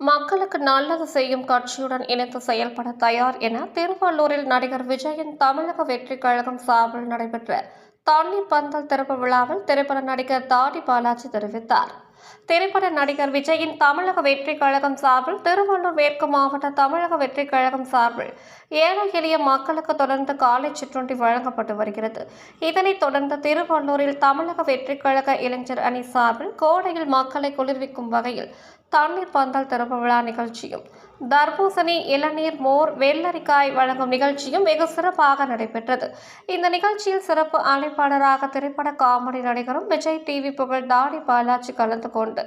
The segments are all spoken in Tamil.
மக்களுக்கு நல்லது செய்யும் கட்சியுடன் இணைந்து செயல்பட தயார் என திருவள்ளூரில் நடிகர் விஜயின் தமிழக வெற்றிக் கழகம் சார்பில் நடைபெற்ற தண்ணீர் பந்தல் திறப்பு விழாவில் திரைப்பட நடிகர் தாடி பாலாஜி தெரிவித்தார். திரைப்பட நடிகர் விஜயின் தமிழக வெற்றிக் கழகம் சார்பில் திருவள்ளூர் மேற்கு மாவட்ட தமிழக வெற்றிக் கழகம் சார்பில் ஏழை எளிய மக்களுக்கு தொடர்ந்து காலை சிற்றுண்டி வழங்கப்பட்டு வருகிறது. இதனைத் தொடர்ந்து திருவள்ளூரில் தமிழக வெற்றிக் கழக இளைஞர் அணி சார்பில் கோடையில் மக்களை குளிர்விக்கும் வகையில் தண்ணீர் பந்தல் திறப்பு விழா நிகழ்ச்சியும் தர்பூசணி இளநீர் மோர் வெள்ளரிக்காய் வழங்கும் நிகழ்ச்சியும் வெகு சிறப்பாக நடைபெற்றது. இந்த நிகழ்ச்சியில் சிறப்பு அழைப்பாளராக திரைப்பட காமெடி நடிகரும் விஜய் டிவி புகழ் தாடி பாலாஜி கலந்து கொண்டு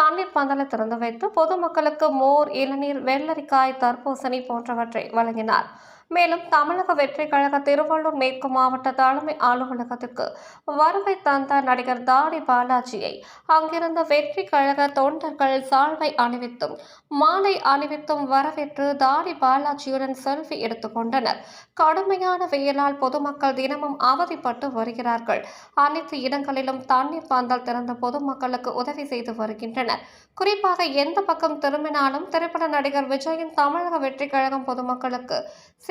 தண்ணீர் பந்தலை திறந்து வைத்து பொதுமக்களுக்கு மோர் இளநீர் வெள்ளரிக்காய் தர்பூசணி போன்றவற்றை வழங்கினார். மேலும் தமிழக வெற்றி கழக திருவள்ளூர் மேற்கு மாவட்ட தலைமை அலுவலகத்துக்கு வருகை தந்த நடிகர் தாடி பாலாஜியை அங்கிருந்த வெற்றி கழக தொண்டர்கள் சால்வை அணிவித்தும் மாலை அணிவித்தும் வரவேற்று தாடி பாலாஜியுடன் செல்ஃபி எடுத்துக்கொண்டனர் கடுமையான வெயிலால் பொதுமக்கள் தினமும் அவதிப்பட்டு வருகிறார்கள். அனைத்து இடங்களிலும் தண்ணீர் பந்தல் திறந்த பொதுமக்களுக்கு உதவி செய்து வருகின்றனர். குறிப்பாக எந்த பக்கம் திரும்பினாலும் திரைப்பட நடிகர் விஜயின் தமிழக வெற்றி கழகம் பொதுமக்களுக்கு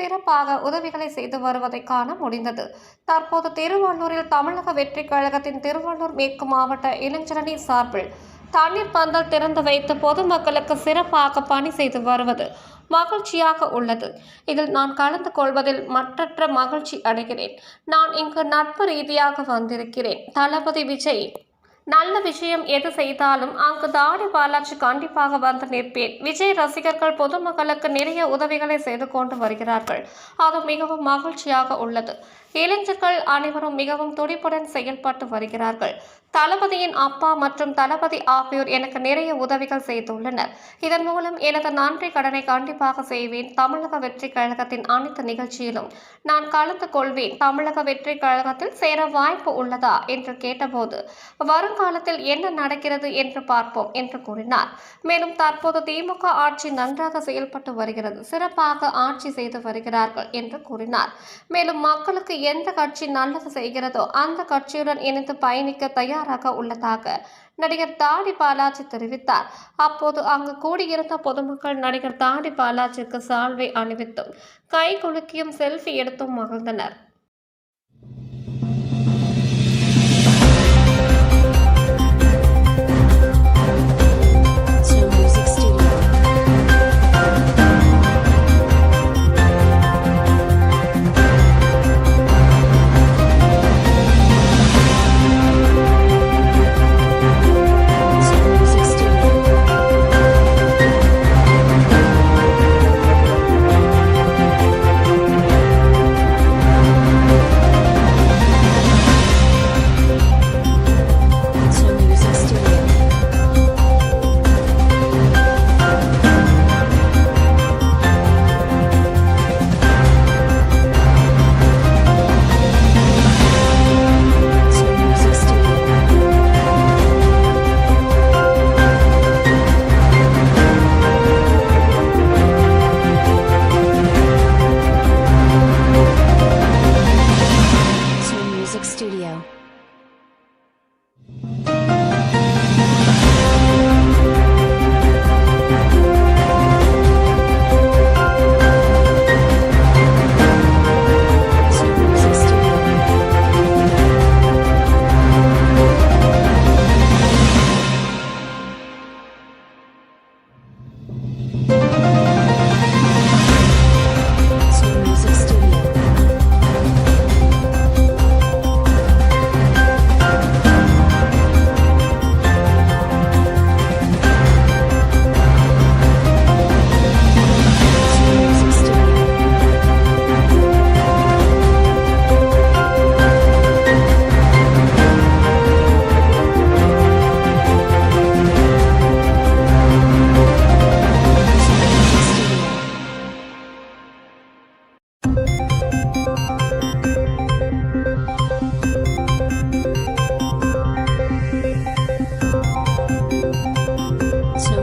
சிறப்பாக உதவிகளை செய்து வருவதை காண முடிந்தது. தற்போது திருவள்ளூரில் தமிழக வெற்றி கழகத்தின் திருவள்ளூர் மேற்கு மாவட்ட இளைஞரணி சார்பில் தண்ணீர் பந்தல் திறந்து வைத்து பொதுமக்களுக்கு சிறப்பாக பணி செய்து வருவது மகிழ்ச்சியாக உள்ளது. இதில் நான் கலந்து கொள்வதில் மற்றற்ற மகிழ்ச்சி அடைகிறேன். நான் இங்கு நட்பு ரீதியாக வந்திருக்கிறேன். தளபதி விஜய் நல்ல விஷயம் எது செய்தாலும் அங்கு தாடி பாலாஜி கண்டிப்பாக வந்து நிற்பேன். விஜய் ரசிகர்கள் பொதுமக்களுக்கு நிறைய உதவிகளை செய்து கொண்டு வருகிறார்கள். அது மிகவும் மகிழ்ச்சியாக உள்ளது. இளைஞர்கள் அனைவரும் மிகவும் துடிப்புடன் செயல்பட்டு வருகிறார்கள். தளபதியின் அப்பா மற்றும் தளபதி ஆகியோர் எனக்கு நிறைய உதவிகள் செய்துள்ளனர். இதன் மூலம் எனது நன்றி கடனை கண்டிப்பாக செய்வேன். தமிழக வெற்றி கழகத்தின் அனைத்து நிகழ்ச்சியிலும் நான் கலந்து கொள்வேன். தமிழக வெற்றி கழகத்தில் சேர வாய்ப்பு உள்ளதா என்று கேட்டபோது வரும் வருங்காலத்தில் என்ன நடக்கிறது என்று பார்ப்போம் என்று கூறினார். மேலும் தற்போது திமுக ஆட்சி நன்றாக செயல்பட்டு வருகிறது. சிறப்பாக ஆட்சி செய்து வருகிறார்கள் என்று கூறினார். மேலும் மக்களுக்கு எந்த கட்சி நல்லது செய்கிறதோ அந்த கட்சியுடன் இணைந்து பயணிக்க தயாராக உள்ளதாக நடிகர் தாடி பாலாஜி தெரிவித்தார். அப்போது அங்கு கூடியிருந்த பொதுமக்கள் நடிகர் தாடி பாலாஜிக்கு சால்வை அணிவித்தும் கை குலுக்கியும் செல்ஃபி எடுத்தும் மகிழ்ந்தனர்.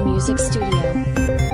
Music Studio.